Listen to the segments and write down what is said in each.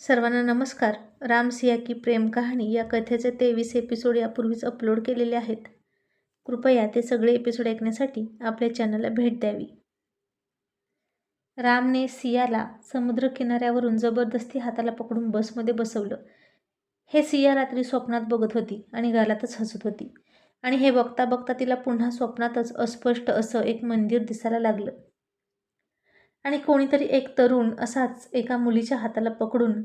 सर्वांना नमस्कार. राम सिया की प्रेम कहाणी या कथेचे तेवीस एपिसोड यापूर्वीच अपलोड केलेले आहेत. कृपया ते सगळे एपिसोड ऐकण्यासाठी आपल्या चॅनलला भेट द्यावी. रामने सियाला समुद्र किनाऱ्यावरून जबरदस्ती हाताला पकडून बसमध्ये बसवलं. हे सिया रात्री स्वप्नात बघत होती आणि गालातच हसत होती. आणि हे बघता बघता तिला पुन्हा स्वप्नातच अस्पष्ट असं एक मंदिर दिसायला लागलं. आणि कोणीतरी एक तरुण असाच एका मुलीच्या हाताला पकडून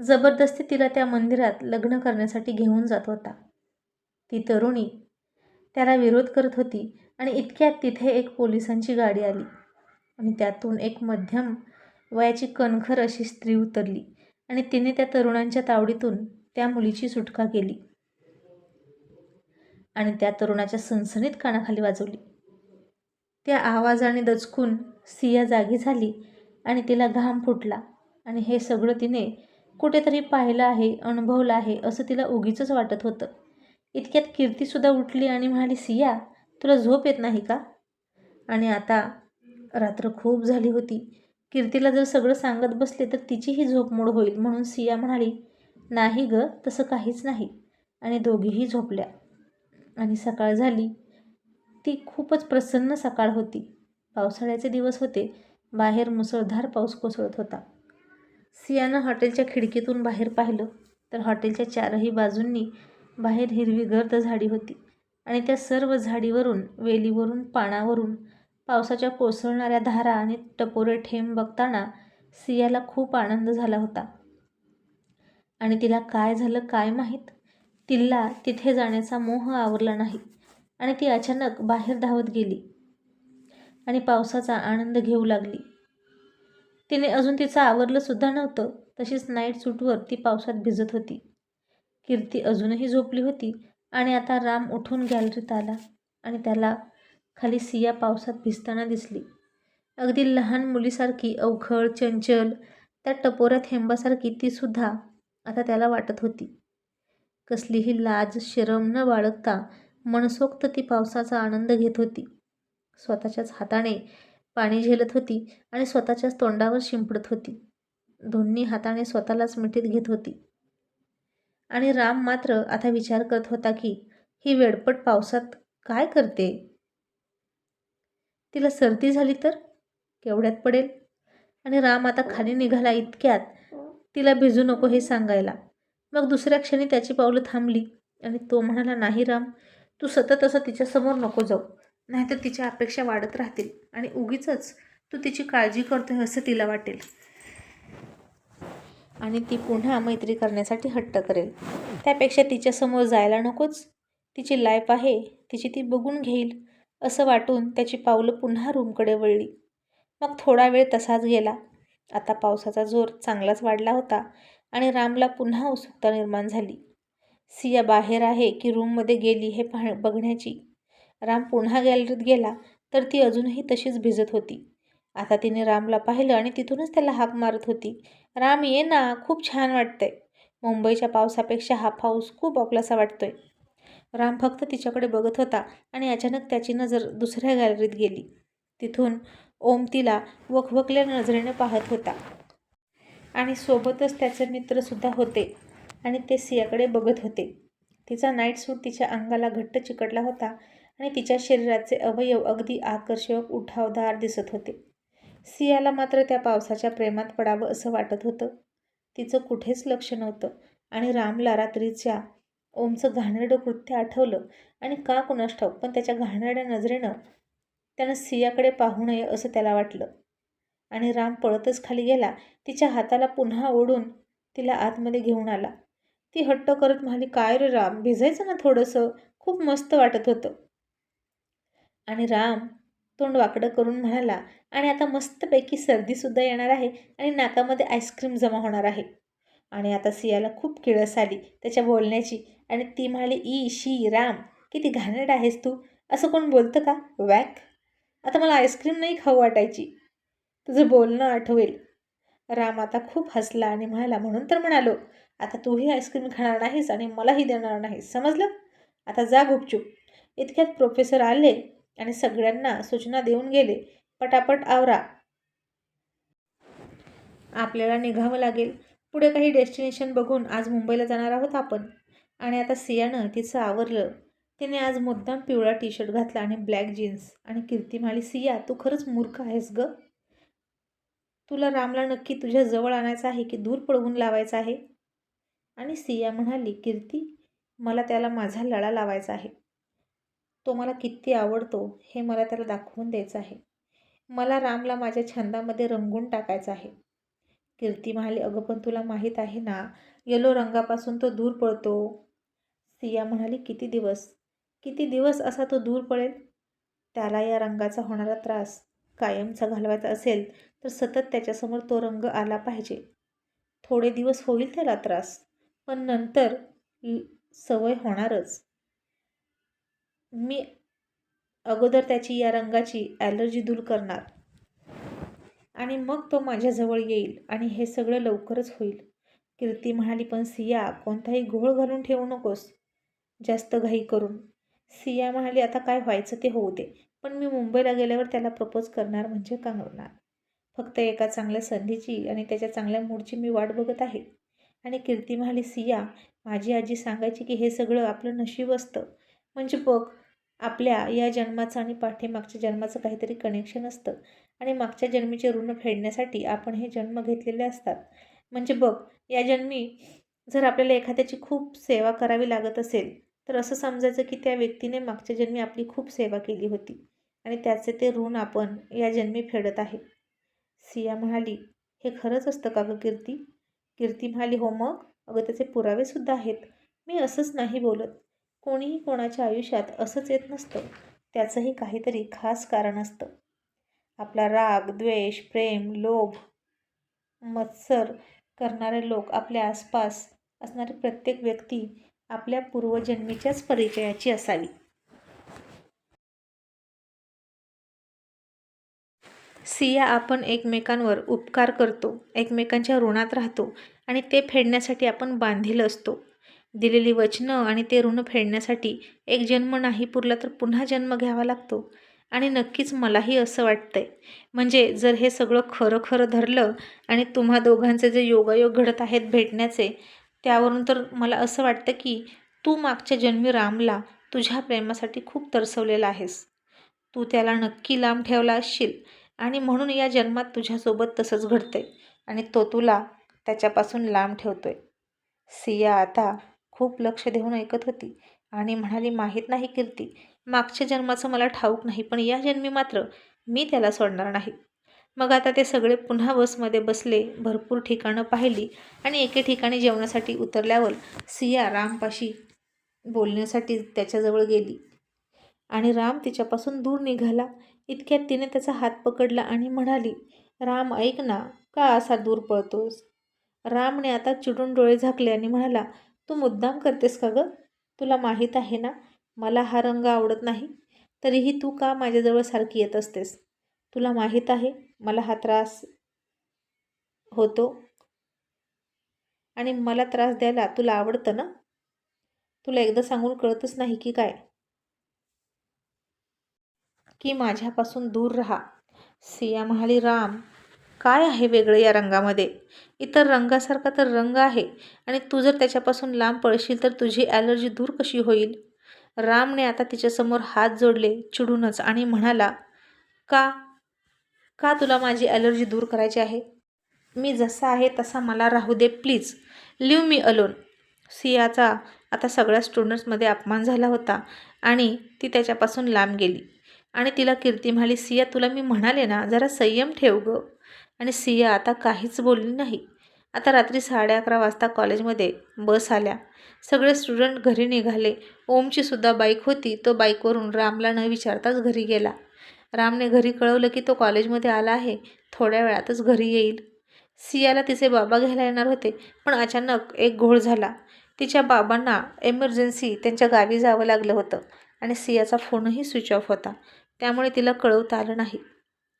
जबरदस्ती तिला त्या मंदिरात लग्न करण्यासाठी घेऊन जात होता. ती तरुणी त्याला विरोध करत होती आणि इतक्यात तिथे एक पोलिसांची गाडी आली आणि त्यातून एक मध्यम वयाची कणखर अशी स्त्री उतरली आणि तिने त्या तरुणांच्या तावडीतून त्या मुलीची सुटका केली आणि त्या तरुणाच्या सनसनीत कानाखाली वाजवली. त्या आवाजाने दचकून सिया जागी झाली आणि तिला घाम फुटला. आणि हे सगळं तिने कुठेतरी पाहिलं आहे अनुभवलं आहे असं तिला उगीचंच वाटत होतं. इतक्यात कीर्तीसुद्धा उठली आणि म्हणाली सिया तुला झोप येत नाही का? आणि आता रात्र खूप झाली होती. कीर्तीला जर सगळं सांगत बसले तर तिचीही झोप मोड होईल म्हणून सिया म्हणाली नाही ग तसं काहीच नाही. आणि दोघीही झोपल्या. आणि सकाळ झाली. ती खूपच प्रसन्न सकाळ होती. पावसाळ्याचे दिवस होते. बाहेर मुसळधार पाऊस कोसळत होता. सियानं हॉटेलच्या खिडकीतून बाहेर पाहिलं तर हॉटेलच्या चारही बाजूंनी बाहेर हिरवी गर्द झाडी होती आणि त्या सर्व झाडीवरून वेलीवरून पानावरून पावसाच्या कोसळणाऱ्या धारा आणि टपोरे ठेंब बघताना सियाला खूप आनंद झाला होता. आणि तिला काय झालं काय माहीत? तिला तिथे जाण्याचा मोह आवरला नाही आणि ती अचानक बाहेर धावत गेली. आणि पावसाचा आनंद घेऊ लागली. तिने अजून तिचं आवरलंसुद्धा नव्हतं. तशीच नाईट सूटवर ती पावसात भिजत होती. कीर्ती अजूनही झोपली होती आणि आता राम उठून गॅलरीत आला आणि त्याला खाली सिया पावसात भिजताना दिसली. अगदी लहान मुलीसारखी अवखळ चंचल त्या टपोऱ्या थेंबासारखी तीसुद्धा आता त्याला वाटत होती. कसलीही लाज शरम न बाळगता मनसोक्त ती पावसाचा आनंद घेत होती. स्वतःच्याच हाताने पाणी झेलत होती आणि स्वतःच्याच तोंडावर शिंपडत होती. दोन्ही हाताने स्वतःलाच मिठीत घेत होती. आणि राम मात्र आता विचार करत होता की ही वेडपट पावसात काय करते? तिला सर्दी झाली तर? केवढ्यात पडेल? आणि राम आता खाली निघाला इतक्यात तिला भिजू नको हे सांगायला. मग दुसऱ्या क्षणी त्याची पावलं थांबली आणि तो म्हणाला नाही राम तू सतत असं तिच्यासमोर नको जाऊ. नाहीतर तिच्या अपेक्षा वाढत राहतील आणि उगीच तू तिची काळजी करतोय असं तिला वाटेल. आणि ती पुन्हा मैत्री करण्यासाठी हट्ट करेल. त्यापेक्षा तिच्यासमोर जायला नकोच. तिची लाईफ आहे तिची ती बघून घेईल असं वाटून त्याची पावलं पुन्हा रूमकडे वळली. मग थोडा वेळ तसाच गेला. आता पावसाचा जोर चांगलाच वाढला होता आणि रामला पुन्हा उत्सुकता निर्माण झाली. सिया बाहेर आहे की रूममध्ये गेली हे पाह बघण्याची? राम पुन्हा गॅलरीत गेला तर ती अजूनही तशीच भिजत होती. आता तिने रामला पाहिलं आणि तिथूनच त्याला हाक मारत होती. राम ये ना खूप छान वाटतंय. मुंबईच्या पावसापेक्षा हा पाऊस खूप आपलासा वाटतोय. राम फक्त तिच्याकडे बघत होता आणि अचानक त्याची नजर दुसऱ्या गॅलरीत गेली. तिथून ओम तिला वखवकल्या नजरेने पाहत होता. आणि सोबतच त्याचे मित्रसुद्धा होते आणि ते सियाकडे बघत होते. तिचा नाईट सूट तिच्या अंगाला घट्ट चिकटला होता आणि तिच्या शरीराचे अवयव अगदी आकर्षक उठावदार दिसत होते. सियाला मात्र त्या पावसाच्या प्रेमात पडावं असं वाटत होतं. तिचं कुठेच लक्ष नव्हतं आणि रामला रात्रीच्या ओमचं घाणेरडं कृत्य आठवलं आणि का कुणास ठाऊक पण त्याच्या घाणेरड्या नजरेनं त्यानं सियाकडे पाहू नये असं त्याला वाटलं. आणि राम पळतच खाली गेला तिच्या हाताला पुन्हा ओढून तिला आतमध्ये घेऊन आला. ती हट्ट करत म्हणाली काय रे राम भिजायचं ना थोडंसं? खूप मस्त वाटत होतं. आणि राम तोंड वाकडं करून म्हणाला आणि आता मस्तपैकी सर्दीसुद्धा येणार आहे आणि नाकामध्ये आईस्क्रीम जमा होणार आहे. आणि आता सियाला खूप किळस आली त्याच्या बोलण्याची आणि ती म्हणाली ई शी राम किती घाणेड आहेस तू असं कोण बोलतं का? वॅक आता मला आईस्क्रीम नाही खाऊ वाटायची. तुझं बोलणं आठवेल. राम आता खूप हसला आणि म्हणाला म्हणून तर म्हणालो आता तूही आईस्क्रीम खाणार नाहीस आणि मलाही देणार नाहीस समजलं? आता जा गुपचूप. इतक्यात प्रोफेसर आले आणि सगळ्यांना सूचना देऊन गेले. पटापट आवरा. आपल्याला निघावं लागेल. पुढे काही डेस्टिनेशन बघून आज मुंबईला जाणार आहोत आपण. आणि आता सियानं तिचं आवरलं. तिने आज मुद्दाम पिवळा टी शर्ट घातला आणि ब्लॅक जीन्स आणि कीर्ती म्हणाली सिया तू खरंच मूर्ख आहेस ग. तुला रामला नक्की तुझ्या जवळ आणायचं आहे की दूर पळवून लावायचं आहे? आणि सिया म्हणाली कीर्ती मला त्याला माझा लळा लावायचा आहे. तो मला किती आवडतो हे मला त्याला दाखवून द्यायचं आहे. मला रामला माझ्या छंदामध्ये रंगून टाकायचं आहे. कीर्ती म्हणाली अगं पण तुला माहीत आहे ना येलो रंगापासून तो दूर पळतो. सिया म्हणाली किती दिवस? किती दिवस असा तो दूर पळेल? त्याला या रंगाचा होणारा त्रास कायमचा घालवायचा असेल तर सतत त्याच्यासमोर तो रंग आला पाहिजे. थोडे दिवस होईल त्याला त्रास पण नंतर सवय होणारच. मी अगोदर त्याची या रंगाची ॲलर्जी दूर करणार. आणि मग तो माझ्याजवळ येईल आणि हे सगळं लवकरच होईल. कीर्ती म्हणाली पण सिया कोणताही घोळ घालून ठेवू नकोस. जास्त घाई करून. सिया म्हणाली आता काय व्हायचं ते होऊ दे. पण मी मुंबईला गेल्यावर त्याला प्रपोज करणार म्हणजे करणार फक्त एका चांगल्या संधीची आणि त्याच्या चांगल्या मूडची मी वाट बघत आहे. आणि कीर्ती म्हणाली सिया माझी आजी सांगायची की हे सगळं आपलं नशीब असतं. म्हणजे बघ आपल्या या जन्माचं आणि पाठीमागच्या जन्माचं काहीतरी कनेक्शन असतं. आणि मागच्या जन्मीचे ऋण फेडण्यासाठी आपण हे जन्म घेतलेले असतात. म्हणजे बघ या जन्मी जर आपल्याला एखाद्याची खूप सेवा करावी लागत असेल तर असं समजायचं की त्या व्यक्तीने मागच्या जन्मी आपली खूप सेवा केली होती. आणि त्याचे ते ऋण आपण या जन्मी फेडत आहे. सिया म्हणाली हे खरंच असतं का गं कीर्ती? कीर्ती म्हणाली हो मग? अगं त्याचे पुरावेसुद्धा आहेत. मी असंच नाही बोलत. कोणीही कोणाच्या आयुष्यात असंच येत नसतं. त्याचंही काहीतरी खास कारण असतं. आपला राग द्वेष प्रेम लोभ मत्सर करणारे लोक आपल्या आसपास असणारी प्रत्येक व्यक्ती आपल्या पूर्वजन्मीच्याच परिचयाची असावी. सिया आपण एकमेकांवर उपकार करतो एकमेकांच्या ऋणात राहतो आणि ते फेडण्यासाठी आपण बांधील असतो. दिलेली वचनं आणि ते ऋण फेडण्यासाठी एक जन्म नाही पुरला तर पुन्हा जन्म घ्यावा लागतो. आणि नक्कीच मलाही असं वाटतंय. म्हणजे जर हे सगळं खरं खरं धरलं आणि तुम्हा दोघांचे जे योगायोग घडत आहेत भेटण्याचे त्यावरून तर मला असं वाटतं की तू मागच्या जन्मी रामला तुझ्या प्रेमासाठी खूप तरसवलेला आहेस. तू त्याला नक्की लांब ठेवला असशील आणि म्हणून या जन्मात तुझ्यासोबत तसंच घडतंय आणि तो तुला त्याच्यापासून लांब ठेवतोय. सिया आता. खूप लक्ष देऊन ऐकत होती आणि म्हणाली माहीत नाही कीर्ती मागच्या जन्माचं मला ठाऊक नाही पण या जन्मी मात्र मी त्याला सोडणार नाही. मग आता ते सगळे पुन्हा बसमध्ये बसले भरपूर ठिकाणं पाहिली आणि एके ठिकाणी जेवणासाठी उतरल्यावर सिया रामपाशी बोलण्यासाठी त्याच्याजवळ गेली. आणि राम तिच्यापासून दूर निघाला. इतक्यात तिने त्याचा हात पकडला आणि म्हणाली राम ऐक ना का असा दूर पळतोस? रामने आता चिडून डोळे झाकले आणि म्हणाला तू मुद्दाम करतेस का गं? तुला माहीत आहे ना मला हा रंग आवडत नाही तरीही तू का माझ्याजवळ सारखी येत असतेस? तुला माहीत आहे मला हा त्रास होतो. आणि मला त्रास द्यायला तुला आवडतं ना? तुला एकदा सांगून कळतच नाही की काय? की माझ्यापासून दूर राहा. सिया म्हणाली राम काय आहे वेगळं या रंगामध्ये? इतर रंगासारखा तर रंग आहे. आणि तू जर त्याच्यापासून लांब पळशील तर तुझी ॲलर्जी दूर कशी होईल? रामने आता तिच्यासमोर हात जोडले चिडूनच आणि म्हणाला का? का तुला माझी ॲलर्जी दूर करायची आहे? मी जसा आहे तसा मला राहू दे प्लीज. Leave me alone. सियाचा आता सगळ्या स्टुडंट्समध्ये अपमान झाला होता आणि ती त्याच्यापासून लांब गेली. आणि तिला कीर्ती म्हणाली सिया तुला मी म्हणाले ना जरा संयम ठेव गं. आणि सिया आता काहीच बोलली नाही. आता रात्री साडे अकरा वाजता कॉलेजमध्ये बस आल्या. सगळे स्टुडंट घरी निघाले. ओमची सुद्धा बाईक होती. तो बाईकवरून रामला न विचारताच घरी गेला. रामने घरी कळवलं की तो कॉलेजमध्ये आला आहे. थोड्या वेळातच घरी येईल. सियाला तिचे बाबा घ्यायला येणार होते पण अचानक एक घोळ झाला. तिच्या बाबांना एमर्जन्सी त्यांच्या गावी जावं लागलं होतं आणि सियाचा फोनही स्विच ऑफ होता. त्यामुळे तिला कळवता आलं नाही.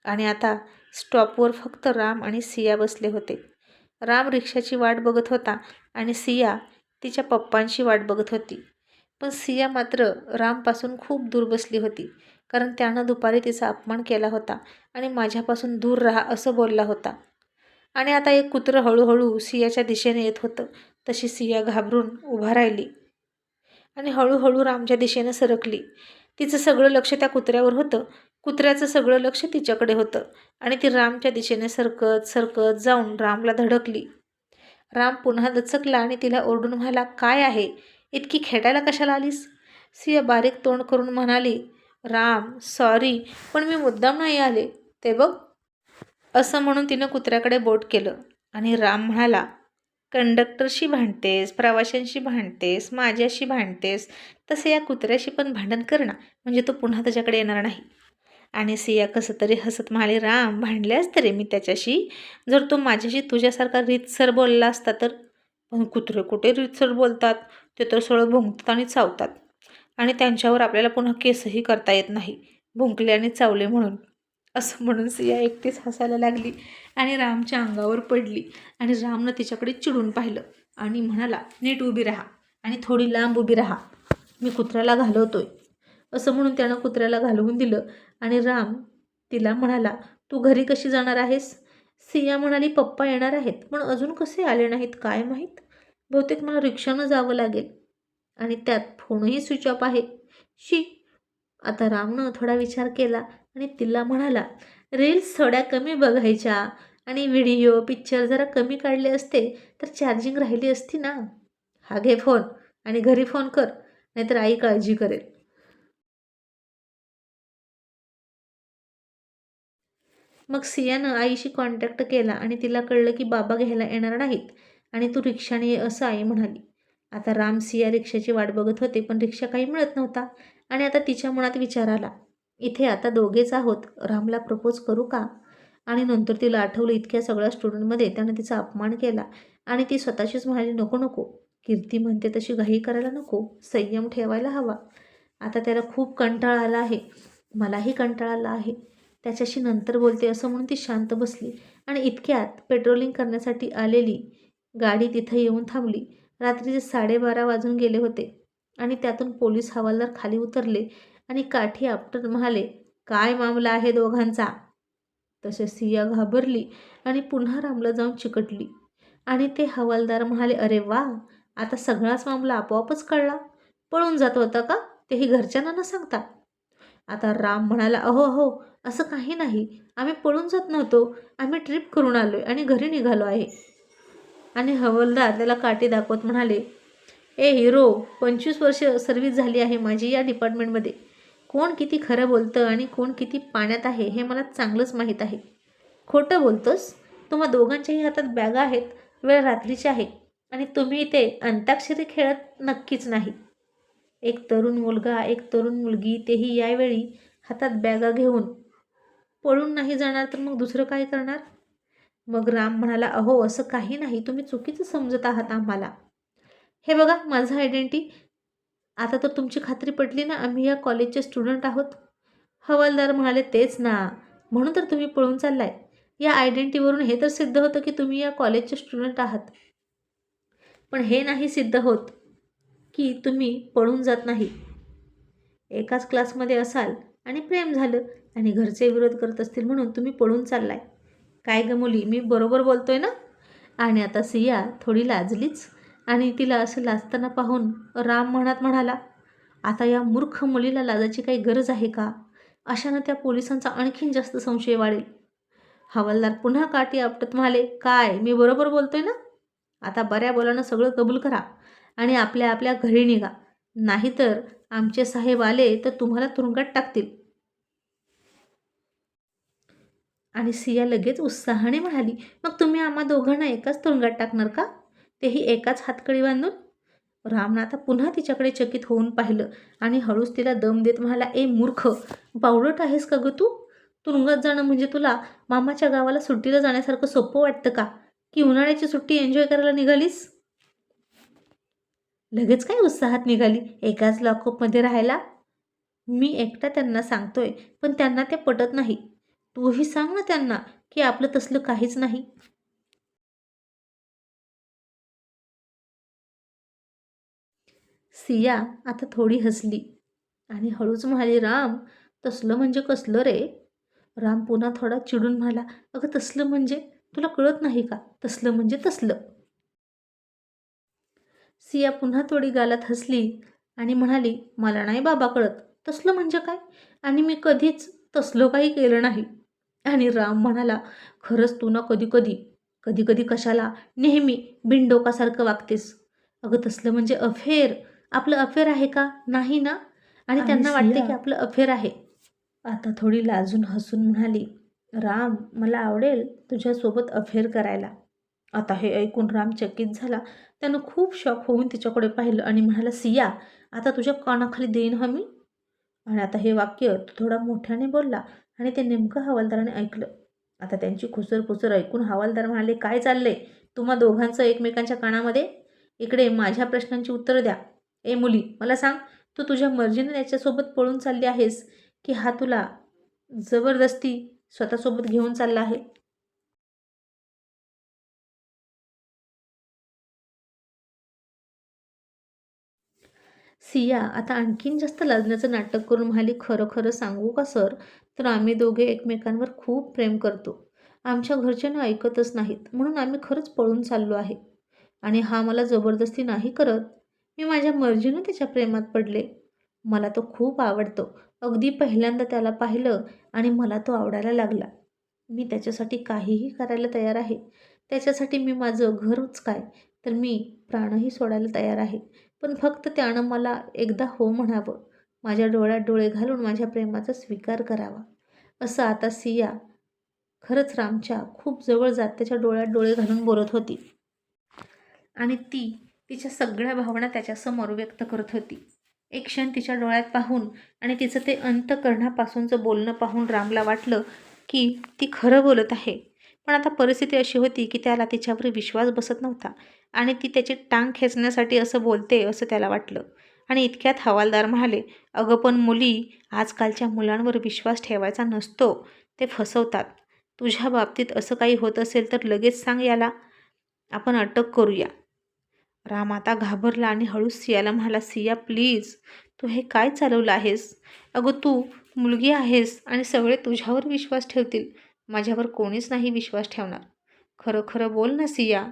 आणि आता स्टॉपवर फक्त राम आणि सिया बसले होते. राम रिक्षाची वाट बघत होता आणि सिया तिच्या पप्पांची वाट बघत होती. पण सिया मात्र रामपासून खूप दूर बसली होती कारण त्यानं दुपारी तिचा अपमान केला होता आणि माझ्यापासून दूर राहा असं बोलला होता. आणि आता एक कुत्रं हळूहळू सियाच्या दिशेने येत होतं तशी सिया घाबरून उभा राहिली. आणि हळूहळू रामच्या दिशेनं सरकली. तिचं सगळं लक्ष त्या कुत्र्यावर होतं. कुत्र्याचं सगळं लक्ष तिच्याकडे होतं. आणि ती रामच्या दिशेने सरकत सरकत जाऊन रामला धडकली. राम पुन्हा दचकला आणि तिला ओरडून म्हणाला काय आहे? इतकी खेटायला कशाला आलीस? सिया बारीक तोंड करून म्हणाली राम सॉरी पण मी मुद्दाम नाही आले. ते बघ. असं म्हणून तिनं कुत्र्याकडे बोट केलं. आणि राम म्हणाला कंडक्टरशी भांडतेस प्रवाशांशी भांडतेस माझ्याशी भांडतेस तसे या कुत्र्याशी पण भांडण कर ना म्हणजे तो पुन्हा त्याच्याकडे येणार नाही. आणि सिया कसं तरी हसत म्हणाले राम भांडल्यास तरी मी त्याच्याशी जर तो माझ्याशी तुझ्यासारखा रीतसर बोलला असता तर. पण कुत्रे कुठे रीतसर बोलतात? ते तर सरळ भुंकतात आणि चावतात. आणि त्यांच्यावर आपल्याला पुन्हा केसही करता येत नाही. भुंकले आणि चावले म्हणून. असं म्हणून सिया एकटीच हसायला लागली आणि रामच्या अंगावर पडली आणि रामनं तिच्याकडे चिडून पाहिलं आणि म्हणाला नीट उभी राहा आणि थोडी लांब उभी राहा. मी कुत्र्याला घालवतोय. असं म्हणून त्यानं कुत्र्याला घालवून दिलं आणि राम तिला म्हणाला तू घरी कशी जाणार आहेस? सिया म्हणाली पप्पा येणार आहेत पण अजून कसे आले नाहीत काय माहीत? बहुतेक मला रिक्षानं जावं लागेल आणि त्यात फोनही स्विच ऑफ आहे. शी आता रामनं थोडा विचार केला आणि तिला म्हणाला रील्स थोड्या कमी बघायच्या आणि व्हिडिओ पिक्चर जरा कमी काढले असते तर चार्जिंग राहिली असती ना? हा घे फोन आणि घरी फोन कर नाहीतर आई काळजी करेल. मग सियानं आईशी कॉन्टॅक्ट केला आणि तिला कळलं की बाबा घ्यायला येणार नाहीत आणि तू रिक्षाने ये असं आई म्हणाली. आता राम सिया रिक्षाची वाट बघत होते पण रिक्षा काही मिळत नव्हता. आणि आता तिच्या मनात विचार आला इथे आता दोघेच आहोत रामला प्रपोज करू का? आणि नंतर तिला आठवलं इतक्या सगळ्या स्टुडंटमध्ये त्यानं तिचा अपमान केला आणि ती स्वतःशीच म्हणाली नको नको. कीर्ती म्हणते तशी घाई करायला नको. संयम ठेवायला हवा. आता त्याला खूप कंटाळा आला आहे. मलाही कंटाळा आला आहे. त्याच्याशी नंतर बोलते असं म्हणून ती शांत बसली आणि इतक्यात पेट्रोलिंग करण्यासाठी आलेली गाडी तिथं येऊन थांबली. रात्रीचे साडेबारा वाजून गेले होते. आणि त्यातून पोलीस हवालदार खाली उतरले आणि काठी आपटत म्हणाले काय मामला आहे दोघांचा? तसे सिया घाबरली आणि पुन्हा रामला जाऊन चिकटली. आणि ते हवालदार म्हणाले अरे वा आता सगळाच मामला आपोआपच कळला. पळून जात होता का? तेही घरच्यांना न सांगता. आता राम म्हणाला अहो अहो असं काही नाही. आम्ही पळून जात नव्हतो. आम्ही ट्रिप करून आलो आहे आणि घरी निघालो आहे. आणि हवालदार त्याला काठी दाखवत म्हणाले ए हिरो पंचवीस वर्ष सर्व्हिस झाली आहे माझी या डिपार्टमेंटमध्ये कोण किती खरं बोलतं आणि कोण किती पाण्यात आहे हे मला चांगलंच माहीत आहे. खोटं बोलतोस? तुम्हा दोघांच्याही हातात बॅगा आहेत वेळ रात्रीची आहे आणि तुम्ही इथे अंताक्षरी खेळत नक्कीच नाही. एक तरुण मुलगा एक तरुण मुलगी तेही यावेळी हातात बॅगा घेऊन. पळून नाही जाणार तर मग दुसरं काय करणार? मग राम म्हणाला अहो असं काही नाही. तुम्ही चुकीचं समजत आहात आम्हाला. हे बघा माझं आयडेंटिटी आता तर तुमची खात्री पटली ना आम्ही या कॉलेजचे स्टुडंट आहोत. हवालदार म्हणाले तेच ना. म्हणून तर तुम्ही पळून चाललाय. या आयडेंटिटीवरून हे तर सिद्ध होतं की तुम्ही या कॉलेजचे स्टुडंट आहात. पण हे नाही सिद्ध होत की तुम्ही पळून जात नाही. एकाच क्लासमध्ये असाल आणि प्रेम झालं आणि घरचे विरोध करत असतील म्हणून तुम्ही पळून चाललाय. काय ग मुली मी बरोबर बोलतोय ना? आणि आता सिया थोडी लाजलीच. आणि तिला असं लाजताना पाहून राम म्हणत म्हणाला आता या मूर्ख मुलीला लाजाची काही गरज आहे का? अशानं त्या पोलिसांचा आणखीन जास्त संशय वाढेल. हवालदार पुन्हा काठी आपटत म्हणाले काय मी बरोबर बोलतोय ना? आता बऱ्या बोलानं सगळं कबूल करा आणि आपल्या आपल्या घरी निघा. नाहीतर आमचे साहेब आले तर तुम्हाला तुरुंगात टाकतील. आणि सिया लगेच उत्साहाने म्हणाली मग तुम्ही आम्हा दोघांना एकाच तुरुंगात टाकणार का? तेही एकाच हातकडी बांधून? रामनाथा आता पुन्हा तिच्याकडे चकित होऊन पाहिलं आणि हळूच तिला दम देत म्हणाला ए मूर्ख बावळट आहेस का गं तू? तुरुंगात जाणं म्हणजे तुला मामाच्या गावाला सुट्टीला जाण्यासारखं सोपं वाटतं का? की उन्हाळ्याची सुट्टी एन्जॉय करायला निघालीस? लगेच काय उत्साहात निघाली? एकाच लॉकअपमध्ये राहायला? मी एकटा त्यांना सांगतोय पण त्यांना ते पटत नाही. तूही सांग ना त्यांना की आपलं तसलं काहीच नाही. सिया आता थोडी हसली आणि हळूच म्हणाली राम तसलं म्हणजे कसलं रे? राम पुन्हा थोडा चिडून म्हणाला अगं तसलं म्हणजे? तुला कळत नाही का? तसलं म्हणजे तसलं. सिया पुन्हा थोडी गालात हसली आणि म्हणाली मला नाही बाबा कळत. तसलं म्हणजे काय? आणि मी कधीच तसलं काही केलं नाही. आणि राम म्हणाला खरंच तू ना कधी कधी कधी कधी कशाला नेहमी बिनडोकासारखं वागतेस. अगं तसलं म्हणजे अफेअर आपलं अफेअर आहे का? नाही ना? आणि त्यांना वाटते की आपलं अफेअर आहे. आता थोडी लाजून हसून म्हणाली राम मला आवडेल तुझ्यासोबत अफेअर करायला. आता हे ऐकून राम चकित झाला. त्यानं खूप शॉक होऊन तिच्याकडे पाहिलं आणि म्हणाला सिया आता तुझ्या कानाखाली देईन हमी आणि आता हे वाक्य तो थोडा मोठ्याने बोलला आणि ते नेमकं हवालदाराने ऐकलं. आता त्यांची खुसर खुसर ऐकून हवालदार म्हणाले काय चाललंय? तुम्हा दोघांचं एकमेकांच्या कानामध्ये? इकडे माझ्या प्रश्नांची उत्तरं द्या. ए मुली मला सांग तू तुझ्या मर्जीने त्याच्यासोबत पळून चालली आहेस की हा तुला जबरदस्ती स्वतःसोबत घेऊन चालला आहे? सिया आता आणखीन जास्त लाजण्याचं नाटक करून म्हणाली खरं खरं सांगू का सर? तर आम्ही दोघे एकमेकांवर खूप प्रेम करतो. आमच्या घरच्यांना ऐकतच नाहीत. म्हणून आम्ही खरंच पळून चाललो आहे. आणि हा मला जबरदस्ती नाही करत. मी माझ्या मर्जीनं त्याच्या प्रेमात पडले. मला तो खूप आवडतो. अगदी पहिल्यांदा त्याला पाहिलं आणि मला तो आवडायला लागला. मी त्याच्यासाठी काहीही करायला तयार आहे. त्याच्यासाठी मी माझं घरच काय तर मी प्राणही सोडायला तयार आहे. पण फक्त त्यानं मला एकदा हो म्हणावं. माझ्या डोळ्यात डोळे घालून माझ्या प्रेमाचा स्वीकार करावा. असं आता सिया खरंच रामच्या खूप जवळ जात त्याच्या डोळ्यात डोळे घालून बोलत होती. आणि ती तिच्या सगळ्या भावना त्याच्यासमोर व्यक्त करत होती. एक क्षण तिच्या डोळ्यात पाहून आणि तिचं ते अंतकरणापासूनचं बोलणं पाहून रामला वाटलं की ती खरं बोलत आहे. पण आता परिस्थिती अशी होती की त्याला तिच्यावर विश्वास बसत नव्हता आणि ती त्याची टांग खेचण्यासाठी असं बोलते असं त्याला वाटलं. आणि इतक्यात हवालदार म्हणाले अगं पण मुली आजकालच्या मुलांवर विश्वास ठेवायचा नसतो. ते फसवतात. तुझ्या बाबतीत असं काही होत असेल तर लगेच सांग याला. आपण अटक करूया. राम आता घाबरला आणि हळूच सियाला म्हणाला सिया प्लीज तू हे काय चालवलं आहेस? अगं तू मुलगी आहेस आणि सगळे तुझ्यावर विश्वास ठेवतील. माझ्यावर कोणीच नाही विश्वास ठेवणार. खरं खरं बोल ना सिया.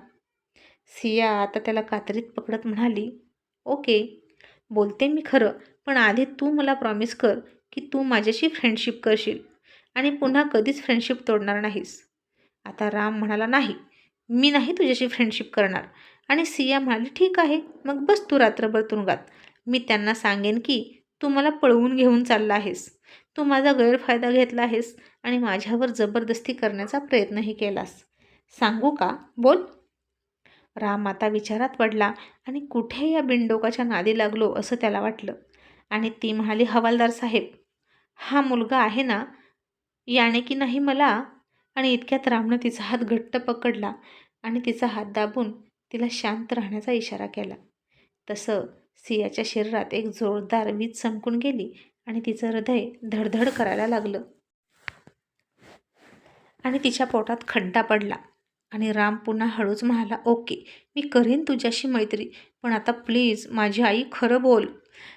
सिया आता त्याला कात्रीत पकडत म्हणाली ओके बोलते मी खरं पण आधी तू मला प्रॉमिस कर की तू माझ्याशी फ्रेंडशिप करशील आणि पुन्हा कधीच फ्रेंडशिप तोडणार नाहीस. आता राम म्हणाला नाही मी नाही तुझ्याशी फ्रेंडशिप करणार. आणि सिया म्हणाली ठीक आहे मग बस तू रात्रभर तुरुंगात. मी त्यांना सांगेन की तू मला पळवून घेऊन चालला आहेस. तू माझा गैरफायदा घेतला आहेस आणि माझ्यावर जबरदस्ती करण्याचा प्रयत्नही केलास. सांगू का? बोल. राम आता विचारात पडला आणि कुठे या बिंडोकाच्या नादी लागलो असं त्याला वाटलं. आणि ती म्हणाली हवालदार साहेब हा मुलगा आहे ना? याने की नाही मला? आणि इतक्यात रामनं तिचा हात घट्ट पकडला आणि तिचा हात दाबून तिला शांत राहण्याचा इशारा केला. तसं सियाच्या शरीरात एक जोरदार वीज चमकून गेली आणि तिचं हृदय धडधड करायला लागलं. आणि तिच्या पोटात खड्डा पडला. आणि राम पुन्हा हळूच म्हणाला ओके मी करेन तुझ्याशी मैत्री पण आता प्लीज माझी आई खरं बोल.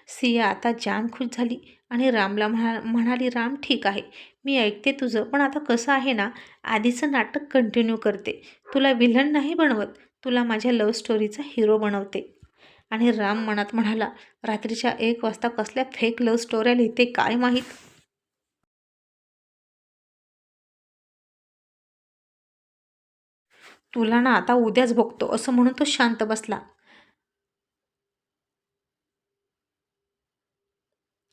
सिया आता जाम खुश झाली आणि रामला म्हणा म्हणाली राम ठीक आहे मी ऐकते तुझं पण आता कसं आहे ना आधीचं नाटक कंटिन्यू करते. तुला विलन नाही बनवत तुला माझ्या लव्ह स्टोरीचा हिरो बनवते. आणि राम मनात म्हणाला रात्रीच्या एक वाजता कसल्या फेक लव्ह स्टोऱ्या लिहिते काय माहीत? तुला ना आता उद्याच बघतो असं म्हणून तो शांत बसला.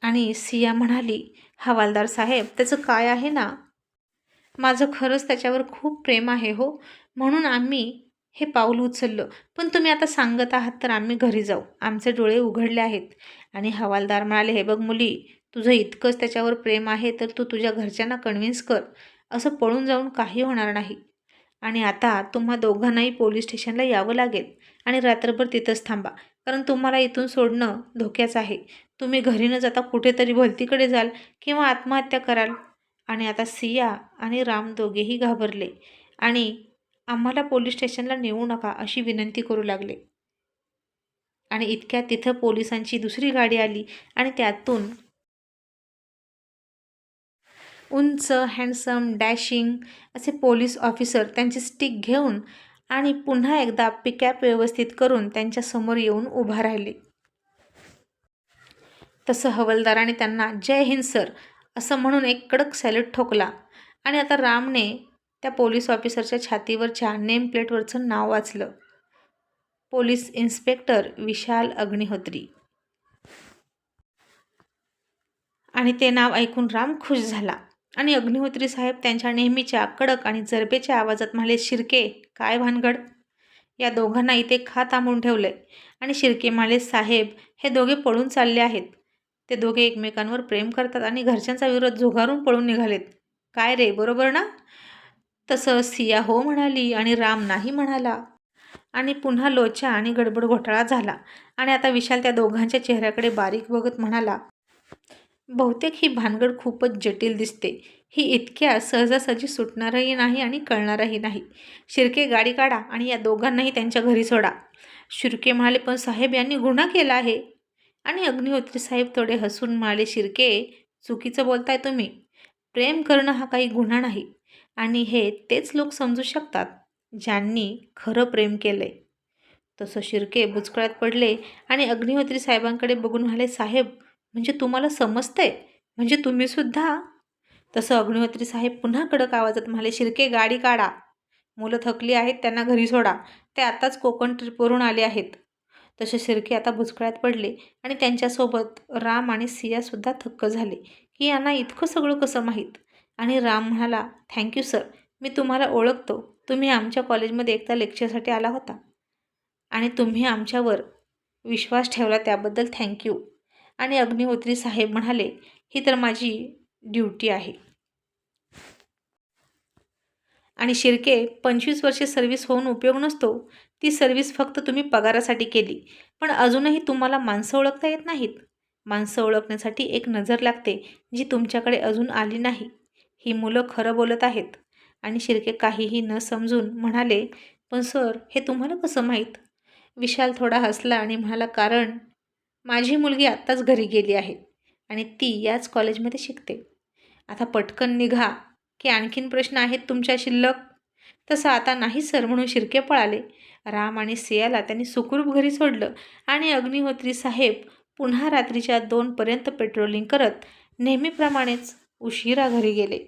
आणि सिया म्हणाली हवालदार साहेब त्याचं काय आहे ना? माझं खरंच त्याच्यावर खूप प्रेम आहे हो. म्हणून आम्ही हे पाऊल उचललं. पण तुम्ही आता सांगत आहात तर आम्ही घरी जाऊ. आमचे डोळे उघडले आहेत. आणि हवालदार म्हणाले हे बघ मुली तुझं इतकंच त्याच्यावर प्रेम आहे तर तू तुझ्या घरच्यांना कन्व्हिन्स कर. असं पळून जाऊन काही होणार नाही. आणि आता तुम्हा दोघांनाही पोलीस स्टेशनला यावं लागेल. आणि रात्रभर तिथंच थांबा. कारण तुम्हाला इथून सोडणं धोक्याचं आहे. तुम्ही घरी न जाता कुठेतरी भलतीकडे जाल किंवा आत्महत्या कराल. आणि आता सिया आणि राम दोघेही घाबरले. आणि आम्हाला पोलीस स्टेशनला नेऊ नका अशी विनंती करू लागले. आणि इतक्यात तिथं पोलिसांची दुसरी गाडी आली आणि त्यातून उंच हँडसम डॅशिंग असे पोलीस ऑफिसर त्यांची स्टिक घेऊन आणि पुन्हा एकदा पिकॅप व्यवस्थित करून त्यांच्यासमोर येऊन उभा राहिले. तसं हवलदाराने त्यांना जय हिंद सर असं म्हणून एक कडक सॅल्यूट ठोकला. आणि आता रामने त्या पोलीस ऑफिसरच्या छातीवरच्या नेम प्लेटवरचं नाव वाचलं. Police inspector Vishal Agnihotri. आणि ते नाव ऐकून राम खुश झाला. आणि अग्निहोत्री साहेब त्यांच्या नेहमीच्या कडक आणि जरबेच्या आवाजात म्हणाले शिर्के काय भानगड या दोघांना इथे खा थांबून ठेवलंय. आणि शिर्के म्हणाले साहेब हे दोघे पळून चालले आहेत. ते दोघे एकमेकांवर प्रेम करतात आणि घरच्यांचा विरोध झुगारून पळून निघालेत. काय रे बरोबर ना? तसं सिया हो म्हणाली आणि राम नाही म्हणाला. आणि पुन्हा लोचा आणि गडबड घोटाळा झाला. आणि आता विशाल त्या दोघांच्या चेहऱ्याकडे बारीक बघत म्हणाला बहुतेक ही भानगड खूपच जटिल दिसते. ही इतक्या सहजासहजी सुटणारही नाही आणि कळणारही नाही. शिर्के गाडी काढा आणि या दोघांनाही त्यांच्या घरी सोडा. शिर्के म्हणाले पण साहेब यांनी गुन्हा केला आहे. आणि अग्निहोत्री साहेब थोडे हसून म्हणाले शिर्के चुकीचं बोलताय तुम्ही. प्रेम करणं हा काही गुन्हा नाही. आणि हे तेच लोक समजू शकतात ज्यांनी खरं प्रेम केलंय. तसं शिर्के बुचकळ्यात पडले आणि अग्निहोत्री साहेबांकडे बघून म्हणाले साहेब म्हणजे तुम्हाला समजतंय? म्हणजे तुम्हीसुद्धा तसं अग्निहोत्री साहेब पुन्हा कडक आवाजात म्हणाले शिर्के गाडी काढा. मुलं थकली आहेत त्यांना घरी सोडा. ते आताच कोकण ट्रिपवरून आले आहेत. तसे शिर्के आता भुजकळ्यात पडले आणि त्यांच्यासोबत राम आणि सियासुद्धा थक्क झाले की यांना इतकं सगळं कसं माहीत? आणि राम म्हणाला थँक्यू सर मी तुम्हाला ओळखतो. तुम्ही आमच्या कॉलेजमध्ये एकदा लेक्चरसाठी आला होता. आणि तुम्ही आमच्यावर विश्वास ठेवला त्याबद्दल थँक्यू. आणि अग्निहोत्री साहेब म्हणाले ही तर माझी ड्युटी आहे. आणि शिर्के पंचवीस वर्षे सर्व्हिस होऊन उपयोग नसतो. ती सर्व्हिस फक्त तुम्ही पगारासाठी केली. पण अजूनही तुम्हाला माणसं ओळखता येत नाहीत. माणसं ओळखण्यासाठी एक नजर लागते जी तुमच्याकडे अजून आली नाही. ही मुलं खरं बोलत आहेत. आणि शिर्के काहीही न समजून म्हणाले पण सर हे तुम्हाला कसं माहीत विशाल थोडा हसला आणि म्हणाला कारण माझी मुलगी आत्ताच घरी गेली आहे आणि ती याच कॉलेजमध्ये शिकते. आता पटकन निघा की आणखीन प्रश्न आहेत तुमच्या शिल्लक तसं आता नाही सर म्हणून शिर्के पळाले. राम आणि सियाला त्यांनी सुखरूप घरी सोडलं आणि अग्निहोत्री साहेब पुन्हा रात्रीच्या दोनपर्यंत पेट्रोलिंग करत नेहमीप्रमाणेच उशिरा घरी गेले.